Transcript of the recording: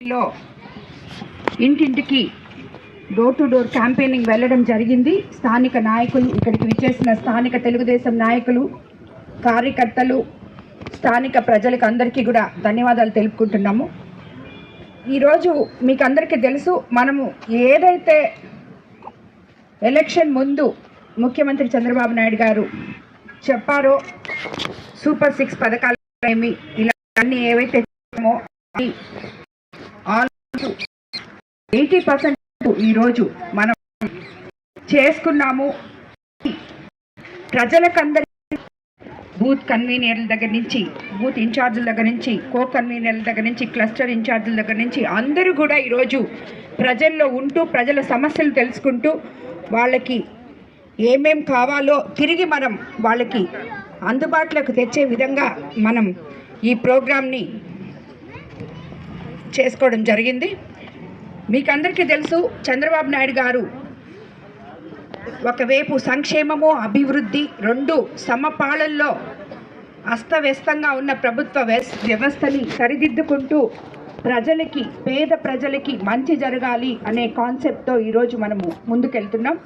లో ఇంటింటికి door to door campaigning వెళ్ళడం జరిగింది. స్థానిక నాయకులు ఇక్కడికి విచ్చేసిన స్థానిక తెలుగుదేశం నాయకులు కార్యకర్తలు స్థానిక ప్రజలకు అందరికీ కూడా ధన్యవాదాలు తెలుపుకుంటున్నాము. ఈరోజు మీకు అందరికీ తెలుసు మనము ఏదైతే ఎలక్షన్ ముందు ముఖ్యమంత్రి చంద్రబాబు నాయుడు గారు చెప్పారో సూపర్ సిక్స్ పథకాలు ఏమి ఇలా అన్నీ ఏవైతే ఆల్ ఎయిటీ పర్సెంట్ ఈరోజు మనం చేసుకున్నాము. ప్రజలకందరి బూత్ కన్వీనర్ల దగ్గర నుంచి బూత్ ఇన్ఛార్జీల దగ్గర నుంచి కో కన్వీనర్ల దగ్గర నుంచి క్లస్టర్ ఇన్ఛార్జీల దగ్గర నుంచి అందరూ కూడా ఈరోజు ప్రజల్లో ఉంటూ ప్రజల సమస్యలు తెలుసుకుంటూ వాళ్ళకి ఏమేం కావాలో తిరిగి మనం వాళ్ళకి అందుబాటులోకి తెచ్చే విధంగా మనం ఈ ప్రోగ్రామ్ని చేసుకోవడం జరిగింది. మీకందరికీ తెలుసు చంద్రబాబు నాయుడు గారు ఒకవైపు సంక్షేమము అభివృద్ధి రెండు సమపాళల్లో అస్తవ్యస్తంగా ఉన్న ప్రభుత్వ వ్యవస్థని సరిదిద్దుకుంటూ ప్రజలకి పేద ప్రజలకి మంచి జరగాలి అనే కాన్సెప్ట్తో ఈరోజు మనము ముందుకెళ్తున్నాం.